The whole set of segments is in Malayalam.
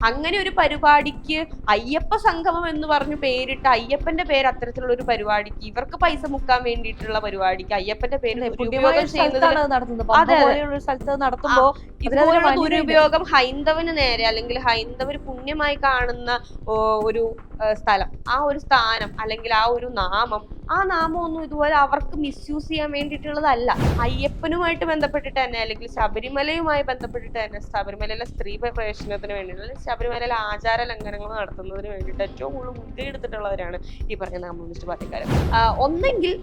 അങ്ങനെ ഒരു പരിപാടിക്ക് അയ്യപ്പ സംഗമം എന്ന് പറഞ്ഞു പേരിട്ട് അയ്യപ്പന്റെ പേര് അത്തരത്തിലുള്ള ഒരു പരിപാടിക്ക് ഇവർക്ക് പൈസ മുക്കാൻ വേണ്ടിയിട്ടുള്ള പരിപാടിക്ക് അയ്യപ്പന്റെ പേര് അതെ, സ്ഥലത്ത് നടത്തുമ്പോ മാന്യതയുണ്ട്. ദുരുപയോഗം ഹൈന്ദവന് നേരെ അല്ലെങ്കിൽ ഹൈന്ദവർ പുണ്യമായി കാണുന്ന ഒരു സ്ഥലം. ആ ഒരു സ്ഥാനം അല്ലെങ്കിൽ ആ ഒരു നാമം ആ നാമം ഒന്നും ഇതുപോലെ അവർക്ക് മിസ്യൂസ് ചെയ്യാൻ വേണ്ടിയിട്ടുള്ളതല്ല. അയ്യപ്പനുമായിട്ട് ബന്ധപ്പെട്ടിട്ട് തന്നെ അല്ലെങ്കിൽ ശബരിമലയുമായി ബന്ധപ്പെട്ടിട്ട് തന്നെ ശബരിമലയിലെ സ്ത്രീ പ്രവേശനത്തിന് വേണ്ടിയിട്ട് അല്ലെങ്കിൽ ശബരിമലയിലെ ആചാര ലംഘനങ്ങൾ നടത്തുന്നതിന് വേണ്ടിയിട്ട് ഏറ്റവും കൂടുതൽ മുൻകൈയെടുത്തിട്ടുള്ളവരാണ് ഈ പറയുന്ന കമ്മ്യൂണിസ്റ്റ് പാർട്ടിക്കാർ ഒന്നെങ്കിൽ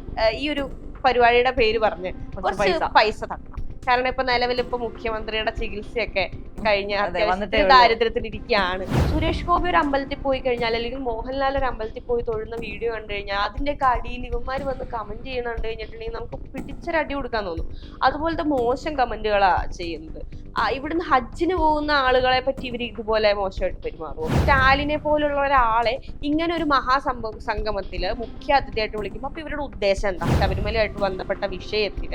ഈ ഒരു പരിപാടിയുടെ പേര് പറഞ്ഞ് കുറച്ച് പൈസ. തട്ടണം കാരണം ഇപ്പൊ നിലവിൽ ഇപ്പൊ മുഖ്യമന്ത്രിയുടെ ചികിത്സയൊക്കെ കഴിഞ്ഞ. ദാരിദ്ര്യത്തിലിരിക്കുകയാണ് സുരേഷ് ഗോപി ഒരു അമ്പലത്തിൽ പോയി കഴിഞ്ഞാൽ അല്ലെങ്കിൽ മോഹൻലാൽ ഒരു അമ്പലത്തിൽ പോയി തൊഴുന്ന വീഡിയോ കണ്ടു കഴിഞ്ഞാൽ അതിന്റെയൊക്കെ അടിയിൽ ഇവന്മാർ വന്ന് കമന്റ് ചെയ്യണ കണ്ടു കഴിഞ്ഞിട്ടുണ്ടെങ്കിൽ നമുക്ക് പിടിച്ചൊരടി കൊടുക്കാൻ തോന്നും. അതുപോലത്തെ മോശം കമന്റുകളാ ചെയ്യുന്നത്. ഇവിടുന്ന് ഹജ്ജിന് പോകുന്ന ആളുകളെ പറ്റി ഇവർ ഇതുപോലെ മോശമായിട്ട് പെരുമാറുമോ സ്റ്റാലിനെ പോലുള്ള ഒരാളെ ഇങ്ങനെ ഒരു മഹാസംഭവ സംഗമത്തിൽ മുഖ്യ അതിഥിയായിട്ട് വിളിക്കുമ്പോൾ അപ്പൊ ഇവരുടെ ഉദ്ദേശം എന്താ? ശബരിമലയായിട്ട് ബന്ധപ്പെട്ട വിഷയത്തിൽ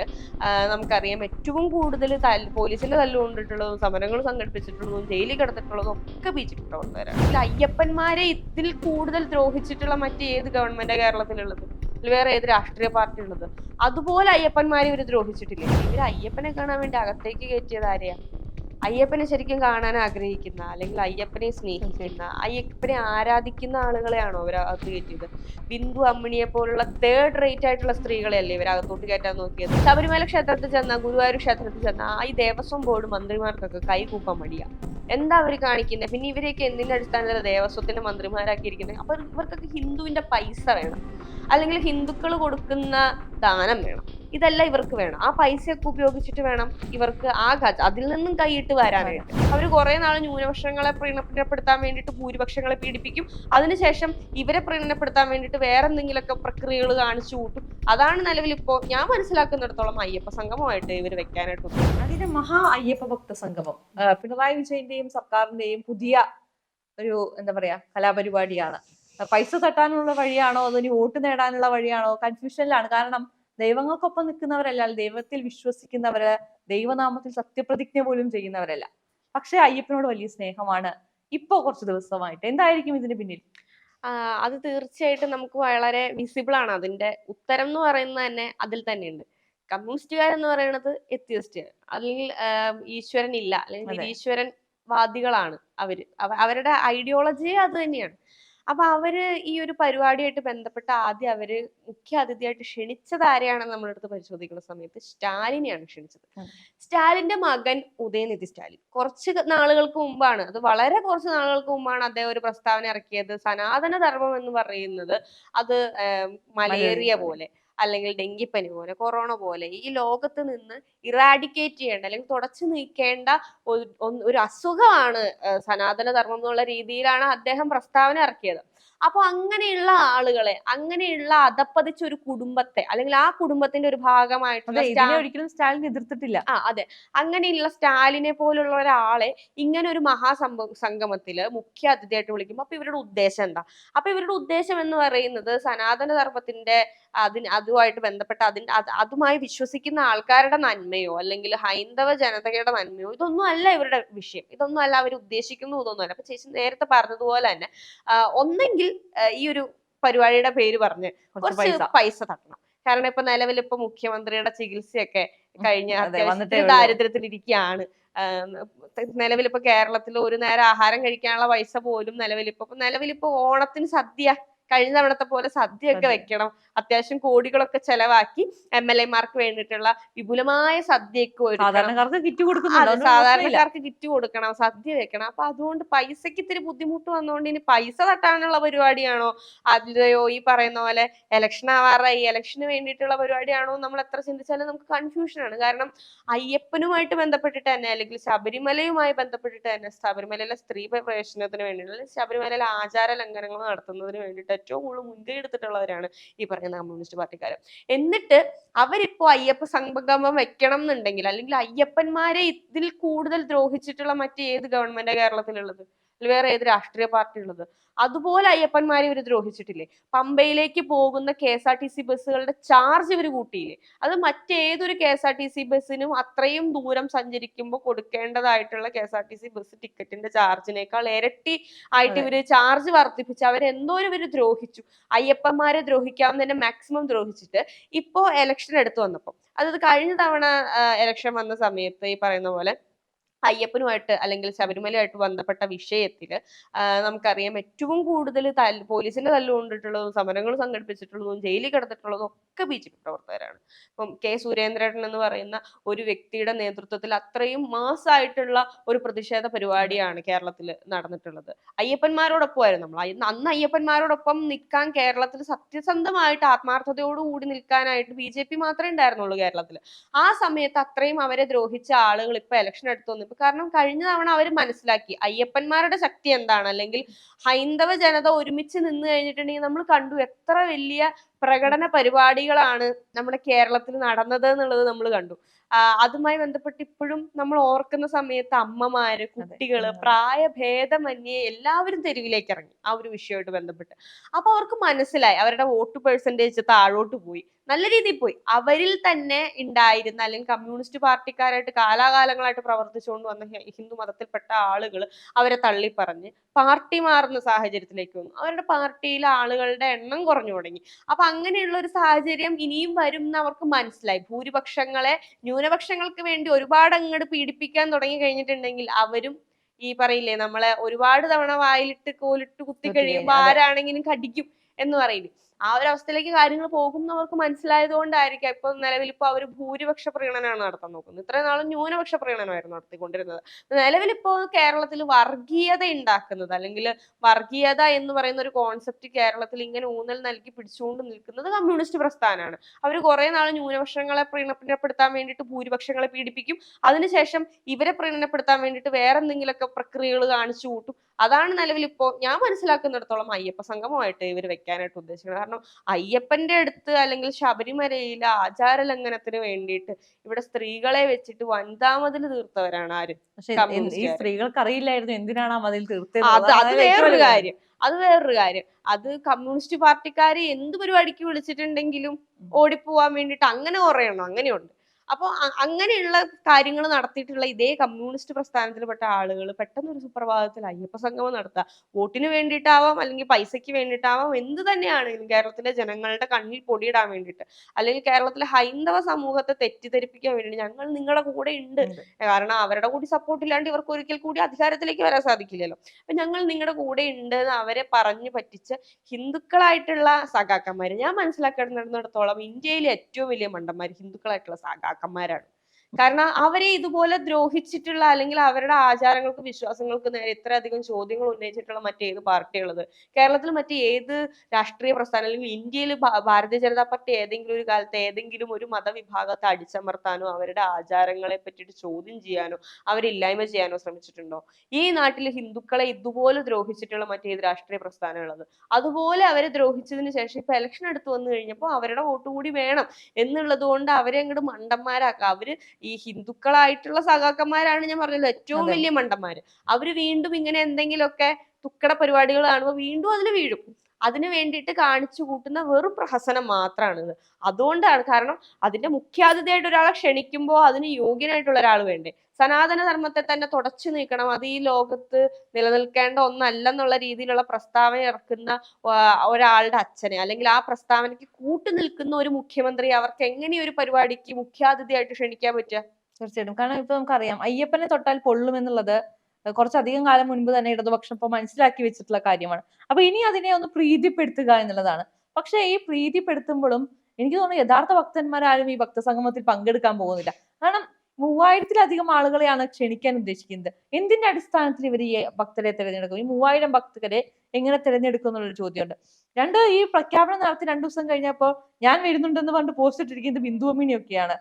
നമുക്കറിയാം ഏറ്റവും കൂടുതൽ പോലീസിന്റെ തല്ലുകൊണ്ടിട്ടുള്ളതും സമരങ്ങൾ സംഘടിപ്പിച്ചിട്ടുള്ളതും ജയിലിൽ കിടന്നിട്ടുള്ളതും ഒക്കെ ബി ജെ പി പ്രവർത്തകരാണ്. അയ്യപ്പന്മാരെ ഇതിൽ കൂടുതൽ ദ്രോഹിച്ചിട്ടുള്ള മറ്റ് ഏത് ഗവൺമെന്റ് കേരളത്തിലുള്ളത്? വേറെ ഏത് രാഷ്ട്രീയ പാർട്ടി ഉള്ളത്? അതുപോലെ അയ്യപ്പന്മാരെ ഇവർ ദ്രോഹിച്ചിട്ടില്ലേ? ഇവർ അയ്യപ്പനെ കാണാൻ വേണ്ടി അകത്തേക്ക് കയറ്റിയത് ആരെയാ? അയ്യപ്പനെ ശരിക്കും കാണാൻ ആഗ്രഹിക്കുന്ന അല്ലെങ്കിൽ അയ്യപ്പനെ സ്നേഹിക്കുന്ന അയ്യപ്പനെ ആരാധിക്കുന്ന ആളുകളെയാണോ ഇവർ അകത്ത് കയറ്റിയത്? ബിന്ദു അമ്മിണിയെ പോലുള്ള തേർഡ് റേറ്റ് ആയിട്ടുള്ള സ്ത്രീകളെയല്ലേ ഇവർ അകത്തോട്ട് കയറ്റാൻ നോക്കിയത്? ശബരിമല ക്ഷേത്രത്തിൽ ചെന്ന ഗുരുവായൂർ ക്ഷേത്രത്തിൽ ചെന്ന ഈ ദേവസ്വം ബോർഡ് മന്ത്രിമാർക്കൊക്കെ കൈകൂപ്പാൻ മടിയാ. എന്താ അവർ കാണിക്കുന്നത് പിന്നെ ഇവരെയൊക്കെ എന്തിന്റെ അടിസ്ഥാനത്തിൽ ദേവസ്വത്തിന്റെ മന്ത്രിമാരാക്കിയിരിക്കുന്നത് അപ്പൊ ഇവർക്കൊക്കെ ഹിന്ദുവിന്റെ പൈസ വേണം. അല്ലെങ്കിൽ ഹിന്ദുക്കൾ കൊടുക്കുന്ന ദാനം വേണം. ഇതെല്ലാം ഇവർക്ക് വേണം. ആ പൈസയൊക്കെ ഉപയോഗിച്ചിട്ട് വേണം ഇവർക്ക് ആ ഖജ അതിൽ നിന്നും കൈയിട്ട് വരാനായിട്ട്. അവർ കുറെ നാൾ ന്യൂനപക്ഷങ്ങളെ പ്രീണപ്പെടുത്താൻ വേണ്ടിയിട്ട് ഭൂരിപക്ഷങ്ങളെ പീഡിപ്പിക്കും. അതിനുശേഷം ഇവരെ പ്രീണപ്പെടുത്താൻ വേണ്ടിയിട്ട് വേറെ എന്തെങ്കിലുമൊക്കെ പ്രക്രിയകൾ കാണിച്ചു കൂട്ടും. അതാണ് നിലവിൽ ഇപ്പോൾ ഞാൻ മനസ്സിലാക്കുന്നിടത്തോളം അയ്യപ്പ സംഗമമായിട്ട് ഇവർ വെക്കാനായിട്ട് അതിന്റെ അതിന് മഹാ അയ്യപ്പ ഭക്ത സംഗമം. പിണറായി വിജയന്റെയും സർക്കാരിന്റെയും പുതിയ ഒരു എന്താ പറയാ കലാപരിപാടിയാണ്. പൈസ തട്ടാനുള്ള വഴിയാണോ? അതോ ഇനി വോട്ട് നേടാനുള്ള വഴിയാണോ? കൺഫ്യൂഷനിലാണ്. കാരണം ദൈവങ്ങൾക്കൊപ്പം നിൽക്കുന്നവരല്ല ദൈവത്തിൽ വിശ്വസിക്കുന്നവര് ദൈവനാമത്തിൽ സത്യപ്രതിജ്ഞ പോലും ചെയ്യുന്നവരല്ല. പക്ഷെ അയ്യപ്പനോട് വലിയ സ്നേഹമാണ് ഇപ്പൊ കുറച്ച് ദിവസമായിട്ട്. എന്തായിരിക്കും ഇതിന് പിന്നിൽ? അത് തീർച്ചയായിട്ടും നമുക്ക് വളരെ വിസിബിൾ ആണ്. അതിന്റെ ഉത്തരം എന്ന് പറയുന്നത് തന്നെ അതിൽ തന്നെയുണ്ട്. കമ്മ്യൂണിസ്റ്റുകാരെന്ന് പറയുന്നത് എത്തിയസ്റ്റ് അല്ലെങ്കിൽ ഈശ്വരൻ ഇല്ല അല്ലെങ്കിൽ ഈശ്വരൻ നിരീശ്വരൻ വാദികളാണ് അവർ. അവരുടെ ഐഡിയോളജി അത് തന്നെയാണ്. അപ്പൊ അവർ ഈ ഒരു പരിപാടിയായിട്ട് ബന്ധപ്പെട്ട് ആദ്യം അവർ മുഖ്യ അതിഥിയായിട്ട് ക്ഷണിച്ചത് ആരെയാണെന്ന് നമ്മളെടുത്ത് പരിശോധിക്കുന്ന സമയത്ത് സ്റ്റാലിനെയാണ് ക്ഷണിച്ചത്. സ്റ്റാലിന്റെ മകൻ ഉദയനിധി സ്റ്റാലിൻ. കുറച്ച് നാളുകൾക്ക് മുമ്പാണ് അത് വളരെ കുറച്ച് നാളുകൾക്ക് മുമ്പാണ് അദ്ദേഹം ഒരു പ്രസ്താവന ഇറക്കിയത്. സനാതന ധർമ്മം എന്ന് പറയുന്നത് അത് മലേറിയ പോലെ. അല്ലെങ്കിൽ ഡെങ്കിപ്പനി പോലെ കൊറോണ പോലെ ഈ ലോകത്ത് നിന്ന് ഇറാഡിക്കേറ്റ് ചെയ്യേണ്ട അല്ലെങ്കിൽ തുടച്ചു നീക്കേണ്ട ഒരു അസുഖമാണ് സനാതന ധർമ്മം എന്നുള്ള രീതിയിലാണ് അദ്ദേഹം പ്രസ്താവന ഇറക്കിയത്. അപ്പൊ അങ്ങനെയുള്ള ആളുകളെ അങ്ങനെയുള്ള അതപ്പതിച്ച ഒരു കുടുംബത്തെ അല്ലെങ്കിൽ ആ കുടുംബത്തിന്റെ ഒരു ഭാഗമായിട്ടുള്ള ഒരിക്കലും സ്റ്റാലിൻ എതിർത്തിട്ടില്ല. ആ അതെ. അങ്ങനെയുള്ള സ്റ്റാലിനെ പോലുള്ള ഒരാളെ ഇങ്ങനെ ഒരു മഹാസംഭവ സംഗമത്തിൽ മുഖ്യ അതിഥിയായിട്ട് വിളിക്കുമ്പോൾ അപ്പൊ ഇവരുടെ ഉദ്ദേശം എന്താ? അപ്പൊ ഇവരുടെ ഉദ്ദേശം എന്ന് പറയുന്നത് സനാതന ധർമ്മത്തിന്റെ അതിന് അതുമായിട്ട് ബന്ധപ്പെട്ട അതിന് അതുമായി വിശ്വസിക്കുന്ന ആൾക്കാരുടെ നന്മയോ അല്ലെങ്കിൽ ഹൈന്ദവ ജനതയുടെ നന്മയോ ഇതൊന്നും അല്ല ഇവരുടെ വിഷയം. ഇതൊന്നും അല്ല അവർ ഉദ്ദേശിക്കുന്നു ഇതൊന്നും അല്ല. അപ്പൊ ചേച്ചി നേരത്തെ പറഞ്ഞതുപോലെ തന്നെ ഒന്നെങ്കിൽ ഈ ഒരു പരിപാടിയുടെ പേര് പറഞ്ഞ് കുറച്ച് പൈസ. തട്ടണം. കാരണം ഇപ്പൊ നിലവിൽ ഇപ്പൊ മുഖ്യമന്ത്രിയുടെ ചികിത്സയൊക്കെ കഴിഞ്ഞ ദാരിദ്ര്യത്തിൽ ഇരിക്കുകയാണ്. നിലവിൽ ഇപ്പൊ കേരളത്തിൽ ഒരു നേരം ആഹാരം കഴിക്കാനുള്ള പൈസ പോലും നിലവിൽ ഇപ്പൊ നിലവിൽ ഇപ്പൊ ഓണത്തിന് സദ്യ കഴിഞ്ഞ തവണത്തെ പോലെ സദ്യയൊക്കെ ഒക്കെ വെക്കണം. അത്യാവശ്യം കോടികളൊക്കെ ചെലവാക്കി എം എൽ എമാർക്ക് വേണ്ടിയിട്ടുള്ള വിപുലമായ സദ്യയൊക്കെ സാധാരണക്കാർക്ക് കിറ്റ് അതൊന്നും സാധാരണക്കാർക്ക് കിറ്റ് കൊടുക്കണം സദ്യ വെക്കണം. അപ്പൊ അതുകൊണ്ട് പൈസക്ക് ഇത്തിരി ബുദ്ധിമുട്ട് വന്നുകൊണ്ട് ഇനി പൈസ തട്ടാനുള്ള പരിപാടിയാണോ? അതിലെയോ ഈ പറയുന്ന പോലെ ഇലക്ഷൻ ആവാറായി. ഇലക്ഷന് വേണ്ടിയിട്ടുള്ള പരിപാടിയാണോ നമ്മൾ എത്ര ചിന്തിച്ചാലും നമുക്ക് കൺഫ്യൂഷൻ ആണ്. കാരണം അയ്യപ്പനുമായിട്ട് ബന്ധപ്പെട്ടിട്ട് തന്നെ അല്ലെങ്കിൽ ശബരിമലയുമായി ബന്ധപ്പെട്ടിട്ട് തന്നെ ശബരിമലയിലെ സ്ത്രീ പ്രവേശനത്തിന് വേണ്ടിയിട്ടുള്ള ശബരിമലയിലെ ആചാര ലംഘനങ്ങൾ നടത്തുന്നതിന് വേണ്ടിയിട്ട് ഏറ്റവും കൂടുതൽ മുൻകൈ എടുത്തിട്ടുള്ളവരാണ് ഈ പറയുന്ന കമ്മ്യൂണിസ്റ്റ് പാർട്ടിക്കാർ എന്നിട്ട് അവരിപ്പോ അയ്യപ്പ സംഗമം വെക്കണം എന്നുണ്ടെങ്കിൽ അല്ലെങ്കിൽ അയ്യപ്പന്മാരെ ഇതിൽ കൂടുതൽ ദ്രോഹിച്ചിട്ടുള്ള മറ്റേത് ഗവൺമെന്റ് കേരളത്തിലുള്ളത്? വേറെ ഏത് രാഷ്ട്രീയ പാർട്ടി ഉള്ളത്? അതുപോലെ അയ്യപ്പന്മാരെ ഇവർ ദ്രോഹിച്ചിട്ടില്ലേ? പമ്പയിലേക്ക് പോകുന്ന K S R T C ബസ്സുകളുടെ ചാർജ് ഇവർ കൂട്ടിയില്ലേ? അത് മറ്റേതൊരു K S R T C ബസ്സിനും അത്രയും ദൂരം സഞ്ചരിക്കുമ്പോൾ കൊടുക്കേണ്ടതായിട്ടുള്ള K S R T C bus ടിക്കറ്റിന്റെ ചാർജിനേക്കാൾ ഇരട്ടി ആയിട്ട് ഇവർ ഇവർ ചാർജ് വർദ്ധിപ്പിച്ച് അവരെന്തോരം ഇവർ ദ്രോഹിച്ചു? അയ്യപ്പന്മാരെ ദ്രോഹിക്കാവുന്നതിന്റെ മാക്സിമം ദ്രോഹിച്ചിട്ട് ഇപ്പോ എലക്ഷൻ എടുത്തു വന്നപ്പോൾ അതായത് കഴിഞ്ഞ തവണ എലക്ഷൻ വന്ന സമയത്ത് ഈ പറയുന്ന പോലെ അയ്യപ്പനുമായിട്ട് അല്ലെങ്കിൽ ശബരിമലയായിട്ട് ബന്ധപ്പെട്ട വിഷയത്തിൽ നമുക്കറിയാം ഏറ്റവും കൂടുതൽ പോലീസിന്റെ തല്ല് കൊണ്ടിട്ടുള്ളതും സമരങ്ങൾ സംഘടിപ്പിച്ചിട്ടുള്ളതും ജയിലിൽ കിടന്നിട്ടുള്ളതും ഒക്കെ ബി ജെ പി പ്രവർത്തകരാണ്. ഇപ്പം കെ സുരേന്ദ്രൻ എന്ന് പറയുന്ന ഒരു വ്യക്തിയുടെ നേതൃത്വത്തിൽ അത്രയും മാസമായിട്ടുള്ള ഒരു പ്രതിഷേധ പരിപാടിയാണ് കേരളത്തിൽ നടന്നിട്ടുള്ളത്. അയ്യപ്പന്മാരോടൊപ്പമായിരുന്നു നമ്മൾ. അന്ന് അയ്യപ്പന്മാരോടൊപ്പം നിൽക്കാൻ കേരളത്തിൽ സത്യസന്ധമായിട്ട് ആത്മാർത്ഥതയോടുകൂടി നിൽക്കാനായിട്ട് ബി ജെ പി മാത്രമേ ഉണ്ടായിരുന്നുള്ളൂ കേരളത്തിൽ. ആ സമയത്ത് അത്രയും അവരെ ദ്രോഹിച്ച ആളുകൾ ഇപ്പൊ ഇലക്ഷൻ എടുത്തു വന്നു കാരണം കഴിഞ്ഞ തവണ അവർ മനസ്സിലാക്കി അയ്യപ്പന്മാരുടെ ശക്തി എന്താണ്? അല്ലെങ്കിൽ ഹൈന്ദവ ജനത ഒരുമിച്ച് നിന്ന് കഴിഞ്ഞിട്ടുണ്ടെങ്കിൽ നമ്മൾ കണ്ടു എത്ര വലിയ പ്രകടന പരിപാടികളാണ് നമ്മുടെ കേരളത്തിൽ നടന്നത് എന്നുള്ളത് നമ്മൾ കണ്ടു. അതുമായി ബന്ധപ്പെട്ട് ഇപ്പോഴും നമ്മൾ ഓർക്കുന്ന സമയത്ത് അമ്മമാര് കുട്ടികൾ പ്രായഭേദമന്യേ എല്ലാവരും തെരുവിലേക്ക് ഇറങ്ങി ആ ഒരു വിഷയമായിട്ട് ബന്ധപ്പെട്ട്. അപ്പൊ അവർക്ക് മനസ്സിലായി അവരുടെ വോട്ട് പെർസെന്റേജ് താഴോട്ട് പോയി. നല്ല രീതിയിൽ പോയി. അവരിൽ തന്നെ ഉണ്ടായിരുന്ന അല്ലെങ്കിൽ കമ്മ്യൂണിസ്റ്റ് പാർട്ടിക്കാരായിട്ട് കാലാകാലങ്ങളായിട്ട് പ്രവർത്തിച്ചുകൊണ്ട് വന്ന ഹിന്ദു മതത്തിൽപ്പെട്ട ആളുകൾ അവരെ തള്ളിപ്പറഞ്ഞ് പാർട്ടി മാറുന്ന സാഹചര്യത്തിലേക്ക് വന്നു. അവരുടെ പാർട്ടിയിലെ ആളുകളുടെ എണ്ണം കുറഞ്ഞു തുടങ്ങി. അപ്പൊ അങ്ങനെയുള്ള ഒരു സാഹചര്യം ഇനിയും വരും എന്ന് അവർക്ക് മനസ്സിലായി. ഭൂരിപക്ഷങ്ങളെ ന്യൂനപക്ഷങ്ങൾക്ക് വേണ്ടി ഒരുപാട് അങ്ങോട്ട് പീഡിപ്പിക്കാൻ തുടങ്ങി കഴിഞ്ഞിട്ടുണ്ടെങ്കിൽ അവരും ഈ പറയില്ലേ നമ്മളെ ഒരുപാട് തവണ വായിലിട്ട് കോലിട്ട് കുത്തി കഴിയുമ്പോൾ കഴിയുമ്പോ ആരാണെങ്കിലും കടിക്കും എന്ന് പറയില്ലേ? ആ ഒരു അവസ്ഥയിലേക്ക് കാര്യങ്ങൾ പോകുന്നവർക്ക് മനസ്സിലായത് കൊണ്ടായിരിക്കാം ഇപ്പൊ നിലവിൽ ഇപ്പൊ അവർ ഭൂരിപക്ഷ പ്രീണനമാണ് നടത്താൻ നോക്കുന്നത്. ഇത്രയും നാളും ന്യൂനപക്ഷ പ്രീണനമായിരുന്നു നടത്തിക്കൊണ്ടിരുന്നത്. നിലവിൽ ഇപ്പോ കേരളത്തിൽ വർഗീയത ഉണ്ടാക്കുന്നത് അല്ലെങ്കിൽ വർഗീയത എന്ന് പറയുന്ന ഒരു കോൺസെപ്റ്റ് കേരളത്തിൽ ഇങ്ങനെ ഊന്നൽ നൽകി പിടിച്ചുകൊണ്ട് നിൽക്കുന്നത് കമ്മ്യൂണിസ്റ്റ് പ്രസ്ഥാനമാണ്. അവർ കുറെ നാൾ ന്യൂനപക്ഷങ്ങളെ പ്രീണപ്പെടുത്താൻ വേണ്ടിയിട്ട് ഭൂരിപക്ഷങ്ങളെ പീഡിപ്പിക്കും. അതിനുശേഷം ഇവരെ പ്രീണനപ്പെടുത്താൻ വേണ്ടിയിട്ട് വേറെ എന്തെങ്കിലുമൊക്കെ പ്രക്രിയകൾ കാണിച്ചു കൂട്ടും. അതാണ് നിലവിൽ ഇപ്പോ ഞാൻ മനസ്സിലാക്കുന്നിടത്തോളം അയ്യപ്പ സംഗമമായിട്ട് ഇവർ വെക്കാനായിട്ട് ഉദ്ദേശിക്കുന്നത്. കാരണം അയ്യപ്പന്റെ അടുത്ത് അല്ലെങ്കിൽ ശബരിമലയിലെ ആചാര ലംഘനത്തിന് വേണ്ടിയിട്ട് ഇവിടെ സ്ത്രീകളെ വെച്ചിട്ട് വനിതാമതിൽ തീർത്തവരാണ് ആര്? പക്ഷെ ഈ. സ്ത്രീകൾക്ക് അറിയില്ലായിരുന്നു എന്തിനാണ് ആ മതിൽ തീർത്തത്? അത് വേറൊരു കാര്യം. അത് വേറൊരു കാര്യം. അത് കമ്മ്യൂണിസ്റ്റ് പാർട്ടിക്കാര് എന്ത് പരിപാടിക്ക് വിളിച്ചിട്ടുണ്ടെങ്കിലും ഓടിപ്പോവാൻ വേണ്ടിയിട്ട് അങ്ങനെ കുറെ എണ്ണം അങ്ങനെയുണ്ട്. അപ്പൊ അങ്ങനെ അങ്ങനെയുള്ള കാര്യങ്ങൾ നടത്തിയിട്ടുള്ള ഇതേ കമ്മ്യൂണിസ്റ്റ് പ്രസ്ഥാനത്തിൽപ്പെട്ട ആളുകൾ പെട്ടെന്ന് ഒരു സുപ്രഭാതത്തിൽ അയ്യപ്പ സംഗമം നടത്തുക വോട്ടിന് വേണ്ടിയിട്ടാവാം അല്ലെങ്കിൽ പൈസയ്ക്ക് വേണ്ടിയിട്ടാവാം എന്ത് തന്നെയാണെങ്കിലും കേരളത്തിലെ ജനങ്ങളുടെ കണ്ണിൽ പൊടിയിടാൻ വേണ്ടിയിട്ട്. അല്ലെങ്കിൽ കേരളത്തിലെ ഹൈന്ദവ സമൂഹത്തെ തെറ്റിദ്ധരിപ്പിക്കാൻ വേണ്ടിയിട്ട് ഞങ്ങൾ നിങ്ങളുടെ കൂടെ ഉണ്ട്. കാരണം അവരുടെ കൂടി സപ്പോർട്ട് ഇല്ലാണ്ട് ഇവർക്ക് ഒരിക്കൽ കൂടി അധികാരത്തിലേക്ക് വരാൻ സാധിക്കില്ലല്ലോ. അപ്പൊ ഞങ്ങൾ നിങ്ങളുടെ കൂടെ ഉണ്ട് എന്ന് അവരെ പറഞ്ഞു പറ്റിച്ച് ഹിന്ദുക്കളായിട്ടുള്ള സഖാക്കന്മാർ ഞാൻ മനസ്സിലാക്കിയിടത്തോളം ഇന്ത്യയിലെ ഏറ്റവും വലിയ മണ്ടന്മാർ ഹിന്ദുക്കളായിട്ടുള്ള സഖാക്കന്മാരാണ് കാരണം അവരെ ഇതുപോലെ ദ്രോഹിച്ചിട്ടുള്ള അല്ലെങ്കിൽ അവരുടെ ആചാരങ്ങൾക്ക് വിശ്വാസങ്ങൾക്ക് നേരെ ഇത്ര അധികം ചോദ്യങ്ങൾ ഉന്നയിച്ചിട്ടുള്ള മറ്റേത് പാർട്ടിയുള്ളത്. കേരളത്തിൽ മറ്റേ ഏത് രാഷ്ട്രീയ പ്രസ്ഥാനം അല്ലെങ്കിൽ ഇന്ത്യയിൽ ഭാരതീയ ജനതാ പാർട്ടി ഏതെങ്കിലും ഒരു കാലത്ത് ഏതെങ്കിലും ഒരു മതവിഭാഗത്തെ അടിച്ചമർത്താനോ അവരുടെ ആചാരങ്ങളെ പറ്റിയിട്ട് ചോദ്യം ചെയ്യാനോ അവരില്ലായ്മ ചെയ്യാനോ ശ്രമിച്ചിട്ടുണ്ടോ? ഈ നാട്ടിൽ ഹിന്ദുക്കളെ ഇതുപോലെ ദ്രോഹിച്ചിട്ടുള്ള മറ്റേത് രാഷ്ട്രീയ പ്രസ്ഥാനമുള്ളത് അതുപോലെ അവരെ ദ്രോഹിച്ചതിന് ശേഷം ഇപ്പൊ ഇലക്ഷൻ എടുത്തു വന്നു കഴിഞ്ഞപ്പോൾ അവരുടെ വോട്ട് കൂടി വേണം. എന്നുള്ളത് കൊണ്ട് അവരെ അങ്ങോട്ട് മണ്ടന്മാരാക്കുക. അവർ ഈ ഹിന്ദുക്കളായിട്ടുള്ള സഖാക്കന്മാരാണ് ഞാൻ പറഞ്ഞല്ലോ ഏറ്റവും വലിയ മണ്ടന്മാര്. അവർ വീണ്ടും ഇങ്ങനെ എന്തെങ്കിലുമൊക്കെ തുക്കട പരിപാടികൾ കാണുമ്പോൾ വീണ്ടും അതിൽ വീഴും. അതിന് വേണ്ടിയിട്ട് കാണിച്ചു കൂട്ടുന്ന വെറും പ്രഹസനം മാത്രമാണ് ഇത് അതുകൊണ്ടാണ് കാരണം അതിന്റെ മുഖ്യാതിഥിയായിട്ട് ഒരാളെ ക്ഷണിക്കുമ്പോൾ അതിന് യോഗ്യനായിട്ടുള്ള ഒരാൾ വേണ്ടേ? സനാതന ധർമ്മത്തെ തന്നെ തുടച്ചു നീക്കണം. അത് ഈ ലോകത്ത് നിലനിൽക്കേണ്ട ഒന്നല്ലെന്നുള്ള രീതിയിലുള്ള പ്രസ്താവന ഇറക്കുന്ന ഒരാളുടെ അച്ഛനെ. അല്ലെങ്കിൽ ആ പ്രസ്താവനക്ക് കൂട്ടു നിൽക്കുന്ന ഒരു മുഖ്യമന്ത്രി അവർക്ക് എങ്ങനെ ഒരു പരിപാടിക്ക് മുഖ്യാതിഥിയായിട്ട് ക്ഷണിക്കാൻ പറ്റുക? തീർച്ചയായിട്ടും. കാരണം ഇപ്പൊ നമുക്കറിയാം അയ്യപ്പനെ തൊട്ടാൽ പൊള്ളും എന്നുള്ളത് കുറച്ചധികം കാലം മുൻപ് തന്നെ ഇടതുപക്ഷം ഇപ്പൊ മനസ്സിലാക്കി വെച്ചിട്ടുള്ള കാര്യമാണ്. അപ്പൊ ഇനി അതിനെ ഒന്ന് പ്രീതിപ്പെടുത്തുക എന്നുള്ളതാണ്. പക്ഷെ ഈ പ്രീതിപ്പെടുത്തുമ്പോഴും എനിക്ക് തോന്നുന്നു യഥാർത്ഥ ഭക്തന്മാരാരും ഈ ഭക്തസംഗമത്തിൽ പങ്കെടുക്കാൻ പോകുന്നില്ല. കാരണം മൂവായിരത്തിലധികം ആളുകളെയാണ് ക്ഷണിക്കാൻ ഉദ്ദേശിക്കുന്നത്. എന്തിന്റെ അടിസ്ഥാനത്തിൽ ഇവർ ഈ ഭക്തരെ തിരഞ്ഞെടുക്കും? ഈ മൂവായിരം ഭക്തരെ എങ്ങനെ തിരഞ്ഞെടുക്കും എന്നുള്ളൊരു ചോദ്യമുണ്ട്. രണ്ട് ഈ പ്രഖ്യാപനം നടത്തി രണ്ടു ദിവസം കഴിഞ്ഞപ്പോൾ ഞാൻ വരുന്നുണ്ടെന്ന് പറഞ്ഞിട്ട് പോസ്റ്റ് ഇട്ടിരിക്കുന്നത് ബിന്ദുവമ്മിണിയൊക്കെയാണ്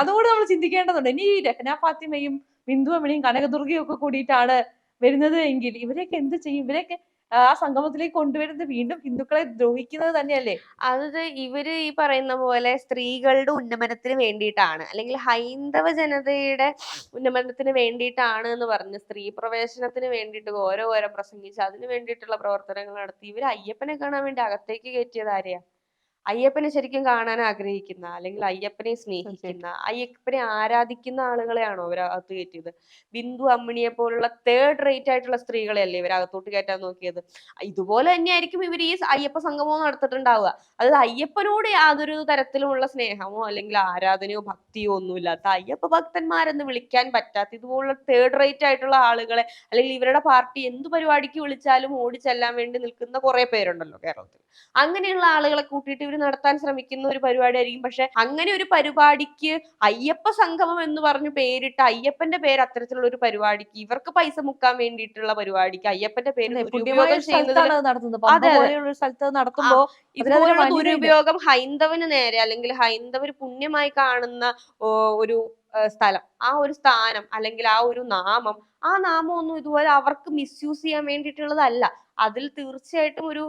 അതുകൊണ്ട് നമ്മൾ ചിന്തിക്കേണ്ടതുണ്ട്. ഇനി ഈ ഫാത്തിമയും ബിന്ദുവമ്മിണിയും കനകദുർഗയും ഒക്കെ കൂടിയിട്ടാണ് വരുന്നത് എങ്കിൽ ഇവരെയൊക്കെ എന്ത് ചെയ്യും? ഇവരെയൊക്കെ ആ സംഗമത്തിലേക്ക് കൊണ്ടുവരുന്നത് വീണ്ടും ഹിന്ദുക്കളെ ദ്രോഹിക്കുന്നത് തന്നെയല്ലേ? അത് ഇവർ ഈ പറയുന്ന പോലെ സ്ത്രീകളുടെ ഉന്നമനത്തിന് വേണ്ടിയിട്ടാണ്. അല്ലെങ്കിൽ ഹൈന്ദവ ജനതയുടെ ഉന്നമനത്തിന് വേണ്ടിയിട്ടാണ് എന്ന് പറഞ്ഞ് സ്ത്രീ പ്രവേശനത്തിന് വേണ്ടിയിട്ട് ഓരോ ഓരോ പ്രസംഗിച്ച് അതിന് വേണ്ടിയിട്ടുള്ള പ്രവർത്തനങ്ങൾ നടത്തി. ഇവർ അയ്യപ്പനെ കാണാൻ വേണ്ടി അകത്തേക്ക് കയറ്റിയത് ആരെയാ? അയ്യപ്പനെ ശരിക്കും കാണാൻ ആഗ്രഹിക്കുന്ന അല്ലെങ്കിൽ അയ്യപ്പനെ സ്നേഹിക്കുന്ന അയ്യപ്പനെ ആരാധിക്കുന്ന ആളുകളെയാണോ അവരകത്ത് കയറ്റിയത്? ബിന്ദു അമ്മിണിയെ പോലുള്ള തേർഡ് റേറ്റ് ആയിട്ടുള്ള സ്ത്രീകളെ അല്ലേ ഇവരകത്തോട്ട് കയറ്റാൻ നോക്കിയത്? ഇതുപോലെ തന്നെയായിരിക്കും ഇവർ ഈ അയ്യപ്പ സംഗമവും നടത്തിയിട്ടുണ്ടാവുക അതായത് അയ്യപ്പനോട് യാതൊരു തരത്തിലുമുള്ള സ്നേഹമോ അല്ലെങ്കിൽ ആരാധനയോ ഭക്തിയോ ഒന്നുമില്ലാത്ത അയ്യപ്പ ഭക്തന്മാരെന്ന് വിളിക്കാൻ പറ്റാത്ത ഇതുപോലുള്ള തേർഡ് റേറ്റ് ആയിട്ടുള്ള ആളുകളെ അല്ലെങ്കിൽ ഇവരുടെ പാർട്ടി എന്ത് പരിപാടിക്ക് വിളിച്ചാലും ഓടിച്ചെല്ലാൻ വേണ്ടി നിൽക്കുന്ന കുറെ പേരുണ്ടല്ലോ കേരളത്തിൽ. അങ്ങനെയുള്ള ആളുകളെ കൂട്ടിയിട്ട് ഇവർ നടത്താൻ ശ്രമിക്കുന്ന ഒരു പരിപാടിയായിരിക്കും പക്ഷെ അങ്ങനെ ഒരു പരിപാടിക്ക് അയ്യപ്പ സംഗമം എന്ന് പറഞ്ഞു പേരിട്ട് അയ്യപ്പന്റെ പേര് അത്തരത്തിലുള്ള ഒരു പരിപാടിക്ക് ഇവർക്ക് പൈസ മുക്കാൻ വേണ്ടിയിട്ടുള്ള പരിപാടിക്ക് അയ്യപ്പന്റെ പേര് അല്ലേ? ദുരുപയോഗം ഒരു ചെയ്യുന്നതിൽ സ്ഥലത്താണ് അത് നടത്തുന്നത് പമ്പ അതെ, അതെ. പോലെയുള്ള ഒരു സ്ഥലത്ത് അത് നടത്തുമ്പോ ഇതുപോലുള്ള ദുരുപയോഗം ഹൈന്ദവന് നേരെ അല്ലെങ്കിൽ ഹൈന്ദവർ പുണ്യമായി കാണുന്ന ഒരു സ്ഥലം ആ ഒരു സ്ഥാനം അല്ലെങ്കിൽ ആ ഒരു നാമം ആ നാമം ഒന്നും ഇതുപോലെ അവർക്ക് മിസ്യൂസ് ചെയ്യാൻ വേണ്ടിയിട്ടുള്ളതല്ല അതിൽ തീർച്ചയായിട്ടും ഒരു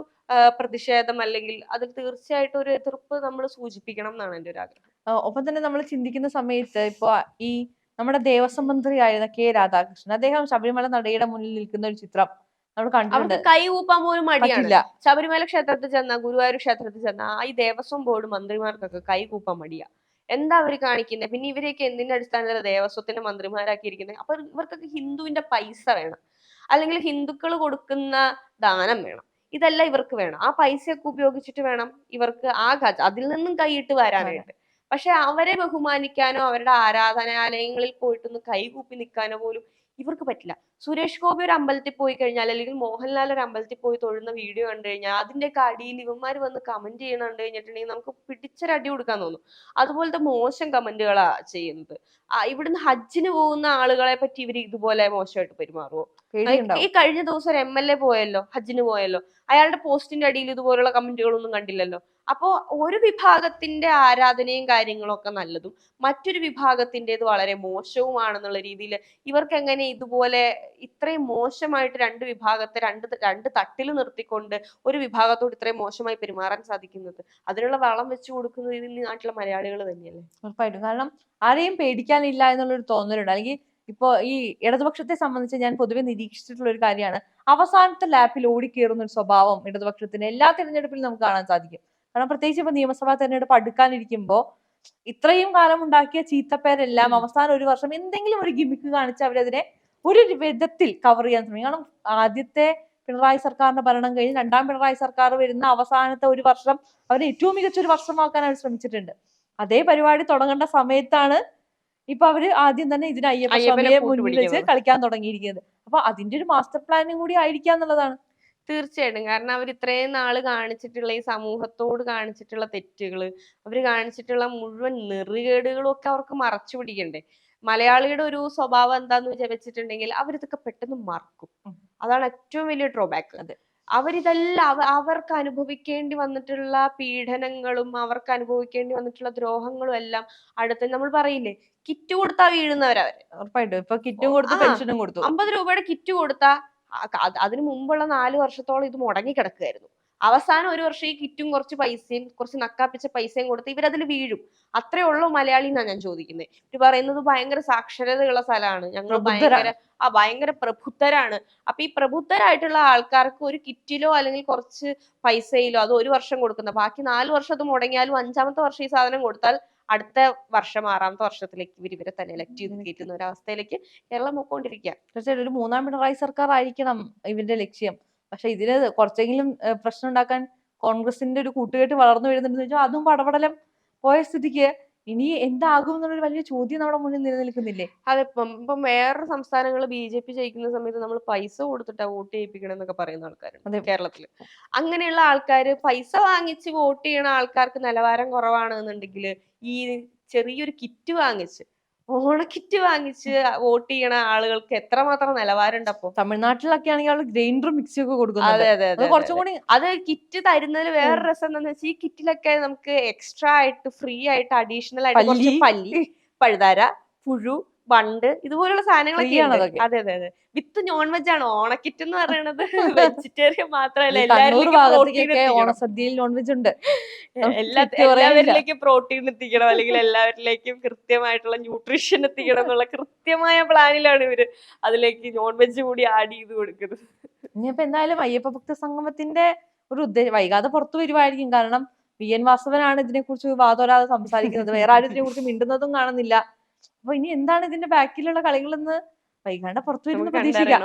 പ്രതിഷേധം അല്ലെങ്കിൽ അതിൽ തീർച്ചയായിട്ടും ഒരു എതിർപ്പ് നമ്മൾ സൂചിപ്പിക്കണം എന്നാണ് എന്റെ ഒരു ആഗ്രഹം. ഒപ്പം തന്നെ നമ്മൾ ചിന്തിക്കുന്ന സമയത്ത് ഇപ്പൊ ഈ നമ്മുടെ ദേവസ്വം മന്ത്രിയായിരുന്ന കെ രാധാകൃഷ്ണൻ അദ്ദേഹം ശബരിമല നടയുടെ മുന്നിൽ നിൽക്കുന്ന ഒരു ചിത്രം നമ്മൾ കണ്ടിട്ടുണ്ട്. കൈ ഊപ്പാൻ പോലും മടിയാണ്. ശബരിമല ക്ഷേത്രത്തിൽ ചെന്ന ഗുരുവായൂർ ക്ഷേത്രത്തിൽ ചെന്ന ആ ഈ ദേവസ്വം ബോർഡ് മന്ത്രിമാർക്കൊക്കെ കൈ കൂപ്പാൻ മടിയാ. എന്താ അവർ കാണിക്കുന്നത് പിന്നെ ഇവരെയൊക്കെ എന്തിന്റെ അടിസ്ഥാനത്തിലാണ് ദേവസ്വത്തിന്റെ മന്ത്രിമാരാക്കിയിരിക്കുന്നത് അപ്പൊ ഇവർക്കൊക്കെ ഹിന്ദുവിന്റെ പൈസ വേണം. അല്ലെങ്കിൽ ഹിന്ദുക്കൾ കൊടുക്കുന്ന ദാനം വേണം. ഇതെല്ലാം ഇവർക്ക് വേണം. ആ പൈസയൊക്കെ ഉപയോഗിച്ചിട്ട് വേണം ഇവർക്ക് ആ അതിൽ നിന്നും കൈയിട്ട് വരാനായിട്ട് പക്ഷെ അവരെ ബഹുമാനിക്കാനോ അവരുടെ ആരാധനാലയങ്ങളിൽ പോയിട്ടൊന്ന് കൈകൂപ്പി നിൽക്കാനോ പോലും ഇവർക്ക് പറ്റില്ല. സുരേഷ് ഗോപി ഒരു അമ്പലത്തിൽ പോയി കഴിഞ്ഞാൽ അല്ലെങ്കിൽ മോഹൻലാൽ ഒരു അമ്പലത്തിൽ പോയി തൊഴുന്ന വീഡിയോ കണ്ടു കഴിഞ്ഞാൽ അതിന്റെയൊക്കെ അടിയിൽ ഇവന്മാർ വന്ന് കമന്റ് ചെയ്യണ കണ്ടു കഴിഞ്ഞിട്ടുണ്ടെങ്കിൽ നമുക്ക് പിടിച്ചൊരടി കൊടുക്കാൻ തോന്നും. അതുപോലത്തെ മോശം കമന്റുകളാ ചെയ്യുന്നത്. ഇവിടുന്ന് ഹജ്ജിന് പോകുന്ന ആളുകളെ പറ്റി ഇവർ ഇതുപോലെ മോശമായിട്ട് പെരുമാറുമോ ഈ കഴിഞ്ഞ ദിവസം ഒരു എം എൽ എ പോയല്ലോ ഹജ്ജിന് പോയല്ലോ. അയാളുടെ പോസ്റ്റിന്റെ അടിയിൽ ഇതുപോലുള്ള കമന്റുകളൊന്നും കണ്ടില്ലല്ലോ. അപ്പോ ഒരു വിഭാഗത്തിന്റെ ആരാധനയും കാര്യങ്ങളൊക്കെ നല്ലതും മറ്റൊരു വിഭാഗത്തിന്റെത് വളരെ മോശവുമാണെന്നുള്ള രീതിയിൽ ഇവർക്ക് എങ്ങനെ ഇതുപോലെ ഇത്രയും മോശമായിട്ട് രണ്ട് വിഭാഗത്തെ രണ്ട് രണ്ട് തട്ടിൽ നിർത്തിക്കൊണ്ട് ഒരു വിഭാഗത്തോട് ഇത്രയും മോശമായി പെരുമാറാൻ സാധിക്കുന്നത്? അതിനുള്ള വളം വെച്ചു കൊടുക്കുന്നത് ഈ നാട്ടിലെ മലയാളികൾ തന്നെയല്ലേ? ഉറപ്പായിട്ടും. കാരണം ആരെയും പേടിക്കാനില്ല എന്നുള്ളൊരു തോന്നലുണ്ട്. അല്ലെങ്കിൽ ഇപ്പൊ ഈ ഇടതുപക്ഷത്തെ സംബന്ധിച്ച് ഞാൻ പൊതുവെ നിരീക്ഷിച്ചിട്ടുള്ള ഒരു കാര്യമാണ്. അവസാനത്തെ ലാപ്പിൽ ഓടിക്കേറുന്ന ഒരു സ്വഭാവം ഇടതുപക്ഷത്തിന് എല്ലാ തിരഞ്ഞെടുപ്പിലും നമുക്ക് കാണാൻ സാധിക്കും. കാരണം പ്രത്യേകിച്ച് ഇപ്പൊ നിയമസഭാ തെരഞ്ഞെടുപ്പ് അടുക്കാനിരിക്കുമ്പോ ഇത്രയും കാലം ഉണ്ടാക്കിയ ചീത്തപ്പേരെല്ലാം. അവസാനം ഒരു വർഷം എന്തെങ്കിലും ഒരു ഗിമിക്ക് കാണിച്ച് അവരതിനെ ഒരു വിധത്തിൽ കവർ ചെയ്യാൻ ശ്രമിക്കും കാരണം ആദ്യത്തെ പിണറായി സർക്കാരിന്റെ ഭരണം കഴിഞ്ഞ് രണ്ടാം പിണറായി സർക്കാർ വരുന്ന അവസാനത്തെ ഒരു വർഷം അവരെ ഏറ്റവും മികച്ച ഒരു വർഷമാക്കാൻ അവർ ശ്രമിച്ചിട്ടുണ്ട് അതേ പരിപാടി തുടങ്ങേണ്ട സമയത്താണ് ഇപ്പൊ അവർ ആദ്യം തന്നെ ഇതിന് അയ്യപ്പ സ്വാമിയെ മുന്നിൽ വെച്ച്. കളിക്കാൻ തുടങ്ങിയിരിക്കുന്നത് അപ്പൊ അതിന്റെ ഒരു മാസ്റ്റർ പ്ലാനും കൂടി ആയിരിക്കാം എന്നുള്ളതാണ് തീർച്ചയായിട്ടും. കാരണം അവർ ഇത്രയും നാൾ കാണിച്ചിട്ടുള്ള ഈ സമൂഹത്തോട് കാണിച്ചിട്ടുള്ള തെറ്റുകൾ അവർ കാണിച്ചിട്ടുള്ള മുഴുവൻ നെറികേടുകളും ഒക്കെ അവർക്ക് മറച്ചു പിടിക്കണ്ടേ? മലയാളിയുടെ ഒരു സ്വഭാവം എന്താന്ന് വിചാരിച്ചിട്ടുണ്ടെങ്കിൽ അവരിതൊക്കെ പെട്ടെന്ന് മറക്കും. അതാണ് ഏറ്റവും വലിയ ഡ്രോബാക്ക് അത്. അവരിതെല്ലാം അവ അവർക്ക് അനുഭവിക്കേണ്ടി വന്നിട്ടുള്ള പീഡനങ്ങളും അവർക്ക് അനുഭവിക്കേണ്ടി വന്നിട്ടുള്ള ദ്രോഹങ്ങളും എല്ലാം അടുത്ത് നമ്മൾ പറയില്ലേ കിറ്റ് കൊടുത്താ വീഴുന്നവരവര്. ഉറപ്പായിട്ടും. ഇപ്പൊ കിറ്റും കൊടുത്തു പെൻഷനും കൊടുത്തു. അമ്പത് രൂപയുടെ കിറ്റ് കൊടുത്താ അതിനു മുമ്പുള്ള നാല് വർഷത്തോളം ഇത് മുടങ്ങി കിടക്കുകയായിരുന്നു അവസാനം ഒരു വർഷം ഈ കിറ്റും കുറച്ച് പൈസയും കുറച്ച് നക്കാപ്പിച്ച പൈസയും കൊടുത്ത് ഇവരതിൽ വീഴും. അത്രേ ഉള്ളൂ മലയാളി എന്നാ ഞാൻ ചോദിക്കുന്നത് ഇവർ പറയുന്നത് ഭയങ്കര സാക്ഷരതയുള്ള സ്ഥലമാണ്. ഞങ്ങൾ. ഭയങ്കര ആ ഭയങ്കര പ്രബുദ്ധരാണ്. അപ്പൊ ഈ പ്രബുദ്ധരായിട്ടുള്ള ആൾക്കാർക്ക് ഒരു കിറ്റിലോ അല്ലെങ്കിൽ കുറച്ച് പൈസയിലോ അത് ഒരു വർഷം കൊടുക്കുന്ന ബാക്കി നാല് വർഷം അത് മുടങ്ങിയാലും അഞ്ചാമത്തെ വർഷം ഈ സാധനം കൊടുത്താൽ അടുത്ത വർഷം ആറാമത്തെ വർഷത്തിലേക്ക് ഇവർ ഇവരെ തന്നെ ഇലക്ട് ചെയ്ത് കയറ്റുന്ന ഒരു അവസ്ഥയിലേക്ക് കേരളം പോയിക്കൊണ്ടിരിക്കുക തീർച്ചയായിട്ടും ഒരു മൂന്നാം പിണറായി സർക്കാർ ആയിരിക്കണം ഇവരുടെ ലക്ഷ്യം. പക്ഷെ ഇതിന് കുറച്ചെങ്കിലും പ്രശ്നം ഉണ്ടാക്കാൻ കോൺഗ്രസിന്റെ ഒരു കൂട്ടുകെട്ട് വളർന്നു വരുന്നുണ്ടെന്ന് വെച്ചാൽ അതും പടപടലം പോയ സ്ഥിതിക്ക് ഇനി എന്താകും എന്നുള്ളൊരു വലിയ ചോദ്യം നമ്മുടെ മുന്നിൽ നിലനിൽക്കുന്നില്ലേ? അതെ ഇപ്പം വേറെ സംസ്ഥാനങ്ങൾ ബി ജെ പി ജയിക്കുന്ന സമയത്ത് നമ്മൾ പൈസ കൊടുത്തിട്ടാ വോട്ട് ചെയ്യിപ്പിക്കണം എന്നൊക്കെ പറയുന്ന ആൾക്കാരുണ്ട് കേരളത്തിൽ അങ്ങനെയുള്ള ആൾക്കാർ പൈസ വാങ്ങിച്ച് വോട്ട് ചെയ്യണ ആൾക്കാർക്ക് നിലവാരം കുറവാണെന്നുണ്ടെങ്കിൽ ഈ ചെറിയൊരു കിറ്റ് വാങ്ങിച്ച് ഓണ കിറ്റ് വാങ്ങിച്ച് വോട്ട് ചെയ്യണ ആളുകൾക്ക് എത്രമാത്രം നിലവാരം ഉണ്ട് അപ്പൊ? തമിഴ്നാട്ടിലൊക്കെ ആണെങ്കിൽ അവൾ ഗ്രൈൻഡറും മിക്സിയും ഒക്കെ കൊടുക്കും അതെ അതെ അത് കുറച്ചും കൂടി അത് കിറ്റ് തരുന്നതിൽ വേറെ രസം എന്താണെന്ന് വെച്ചാൽ ഈ കിറ്റിലൊക്കെ നമുക്ക് എക്സ്ട്രാ ആയിട്ട് ഫ്രീ ആയിട്ട് അഡീഷണൽ ആയിട്ട്. പല്ലി പഴുതാര പുഴു ബണ്ട് ഇതുപോലുള്ള സാധനങ്ങളൊക്കെ ഉണ്ട്. അതെ അതെ അതെ. വിത്ത് നോൺ വെജ് ആണ്? ഓണക്കിറ്റ് എന്ന് പറയുന്നത് വെജിറ്റേറിയൻ മാത്രമല്ല. എല്ലാവരിലേക്കും ഓണസദ്യയിൽ നോൺ വെജ് ഉണ്ട്. എല്ലാ കിറ്റ് പറയാനില്ല. എല്ലാവരിലേക്കും പ്രോട്ടീൻ എത്തിക്കണം. അല്ലെങ്കിൽ എല്ലാവരിലേക്കും കൃത്യമായിട്ടുള്ള ന്യൂട്രീഷൻ എത്തിക്കണം എന്നുള്ള കൃത്യമായ പ്ലാനിലാണ് ഇവർ അതിലേക്ക് നോൺ വെജ് കൂടി ആഡ് ചെയ്ത് കൊടുക്കുന്നത്. ഇനിയിപ്പോ എന്തായാലും അയ്യപ്പ ഭക്ത സംഗമത്തിന്റെ ഒരു ഉദ്ദേശം വൈകാതെ പുറത്തു വരുവായിരിക്കും. കാരണം വി എൻ വാസവനാണ് ഇതിനെ കുറിച്ച് വാതോരാതെ സംസാരിക്കുന്നത്. വേറെ ആരും ഇതിനെ കുറിച്ച് മിണ്ടുന്നതും കാണുന്നില്ല. അപ്പൊ ഇനി എന്താണ് ഇതിന്റെ ബാക്കിലുള്ള കളികളെന്ന് വൈകാണ്ട് പുറത്തു വരുന്ന പ്രതീക്ഷിക്കാം.